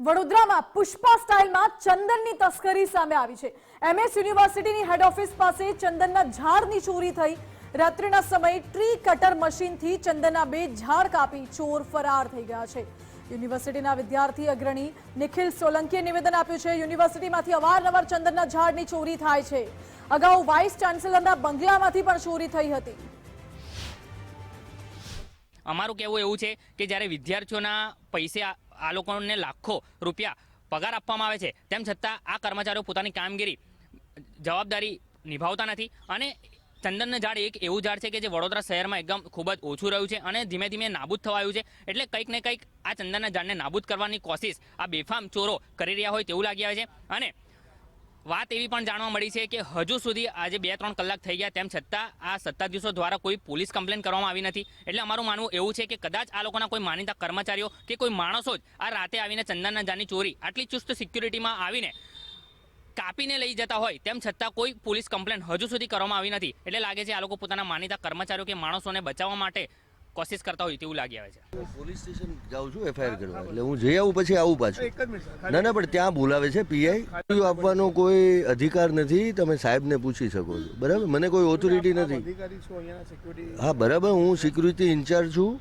વડોદરામાં પુષ્પા સ્ટાઇલમાં ચંદનની તસ્કરી સામે આવી છે. એમએસ યુનિવર્સિટીની હેડ ઓફિસ પાસે ચંદનના ઝાડની ચોરી થઈ. રાત્રિના સમયે ટ્રી કટર મશીનથી ચંદનના બે ઝાડ કાપી ચોર ફરાર થઈ ગયા છે. યુનિવર્સિટીના વિદ્યાર્થી અગ્રણી નિખિલ સોલંકીએ નિવેદન આપ્યું છે, યુનિવર્સિટીમાંથી અવારનવાર ચંદનના ઝાડની ચોરી થાય છે. અગાઉ વાઇસ ચાન્સેલરના બંગલામાંથી પણ ચોરી થઈ હતી. અમારું કહેવું એવું છે કે જ્યારે વિદ્યાર્થીઓના પૈસે આ લોકોને લાખો રૂપિયા પગાર આપવામાં આવે છે. તેમ છતાં આ કર્મચારીઓ પોતાની કામગીરી જવાબદારી નિભાવતા નથી અને ચંદનનું ઝાડ એક એવું ઝાડ છે કે જે વડોદરા શહેરમાં એકદમ ખૂબ જ ઓછું રહ્યું છે અને ધીમે ધીમે નાબૂદ થવા આવ્યું છે. એટલે કંઈક ને કંઈક આ ચંદનના ઝાડને નાબૂદ કરવાની કોશિશ આ બેફામ ચોરો કરી રહ્યા હોય તેવું લાગી આવે છે. અને વાત એવી પણ જાણવા મળી છે કે હજુ સુધી આજે બે ત્રણ કલાક થઈ ગયા તેમ છતાં આ સત્તાધીશો દ્વારા કોઈ પોલીસ કમ્પ્લેન કરવામાં આવી નથી. એટલે અમારું માનવું એવું છે કે કદાચ આ લોકોના કોઈ માનીતા કર્મચારીઓ કે કોઈ માણસો જ આ રાતે આવીને ચંદનના જાની ચોરી, આટલી ચુસ્ત સિક્યુરિટીમાં આવીને કાપીને લઈ જતા હોય તેમ છતાં કોઈ પોલીસ કમ્પ્લેન હજુ સુધી કરવામાં આવી નથી. એટલે લાગે છે આ લોકો પોતાના માનીતા કર્મચારીઓ કે માણસોને બચાવવા માટે કોશિશ કરતા હોય તેવું લાગી આવે છે. પોલીસ સ્ટેશન જાઉં છું એફઆઈઆર કરવા. એટલે હું જઈ આવું પછી આવું પાછું. ના ના પણ ત્યાં બોલાવે છે પીઆઈ. આપવાનો કોઈ અધિકાર નથી તમે સાહેબને પૂછી શકો છો. બરાબર? મને કોઈ ઓથોરિટી નથી. અધિકારી છો અહીંયાના સિક્યુરિટી હા બરાબર હું સિક્યુરિટી ઇન્ચાર્જ છું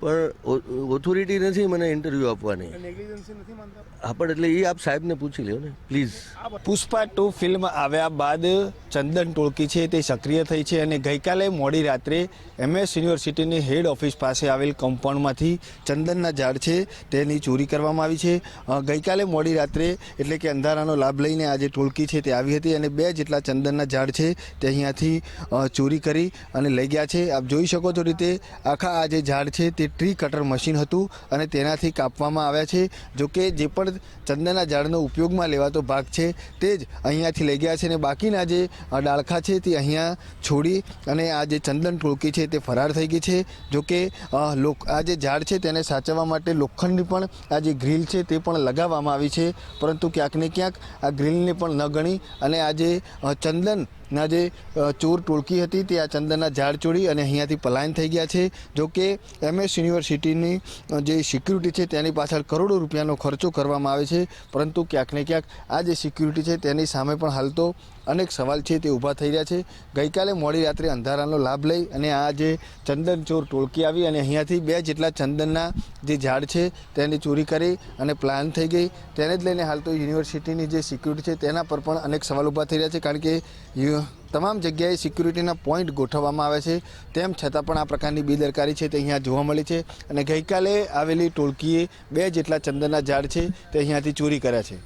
પણ ઓથોરિટી નથી મને ઇન્ટરવ્યૂ આપવાની. નેગ્લિજન્સી નથી માનતા? હા પણ એટલે એ આપ સાહેબને પૂછી લ્યો ને પ્લીઝ પુષ્પા ટુ ફિલ્મ આવ્યા બાદ ચંદન ટોળકી છે, તે સક્રિય થઈ છે અને ગઈકાલે મોડી રાત્રે એમએસ યુનિવર્સિટીની હેડ ઓફિસ પાસે આવેલ કમ્પાઉન્ડમાંથી ચંદનના ઝાડ છે, તેની ચોરી કરવામાં આવી છે. ગઈકાલે મોડી રાત્રે, એટલે કે અંધારાનો લાભ લઈને આ જે ટોળકી છે તે આવી હતી અને બે જેટલા ચંદનના ઝાડ છે તે અહીંયાથી ચોરી કરી અને લઈ ગયા છે. આપ જોઈ શકો છો રીતે આખા આ જે ઝાડ છે તે ટ્રી કટર મશીન હતું અને તેનાથી કાપવામાં આવ્યા છે. જો કે જે પણ ચંદનના ઝાડનો ઉપયોગમાં લેવાતો ભાગ છે તે જ અહીંયાથી લઈ ગયા છે અને બાકીના જે ડાળખા છે તે અહીંયા છોડી અને આ જે ચંદન ટોળકી છે તે ફરાર થઈ ગઈ છે. જો કે લોક, આ જે ઝાડ છે તેને સાચવવા માટે લોખંડની પણ આ જે ગ્રીલ છે તે પણ લગાવવામાં આવી છે. પરંતુ ક્યાંક ને ક્યાંક આ ગ્રીલને પણ ન ગણી અને આ જે ચંદન ના જે ચોર ટોળકી હતી તે આ ચંદનના ઝાડ ચોરી અને અહીંયાથી પલાયન થઈ ગયા છે. જો કે એમએસ યુનિવર્સિટીની જે સિક્યુરિટી છે તેની પાછળ કરોડો રૂપિયાનો ખર્ચો કરવામાં આવે છે. પરંતુ ક્યાંક ને ક્યાંક આ જે સિક્યુરિટી છે તેની સામે પણ હાલ તો અનેક સવાલ છે તે ઊભા થઈ રહ્યા છે. ગઈકાલે મોડી રાત્રે અંધારાનો લાભ લઈ અને આ જે ચંદન ચોર ટોળકી આવી અને અહીંયાથી બે જેટલા ચંદનના જે ઝાડ છે તેની ચોરી કરી અને પ્લાન થઈ ગઈ. તેને જ લઈને હાલ તો યુનિવર્સિટીની જે સિક્યુરિટી છે તેના પર પણ અનેક સવાલ ઊભા થઈ રહ્યા છે. કારણ કે તમામ જગ્યાએ સિક્યુરિટીના પોઈન્ટ ગોઠવવામાં આવે છે. તેમ છતાં પણ આ પ્રકારની બેદરકારી છે તે અહીંયા જોવા મળી છે અને ગઈકાલે આવેલી ટોળકીએ બે જેટલા ચંદનના ઝાડ છે તે અહીંયાથી ચોરી કર્યા છે.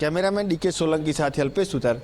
કેમેરામેન ડીકે સોલંકી સાથે અલ્પેશ સુતાર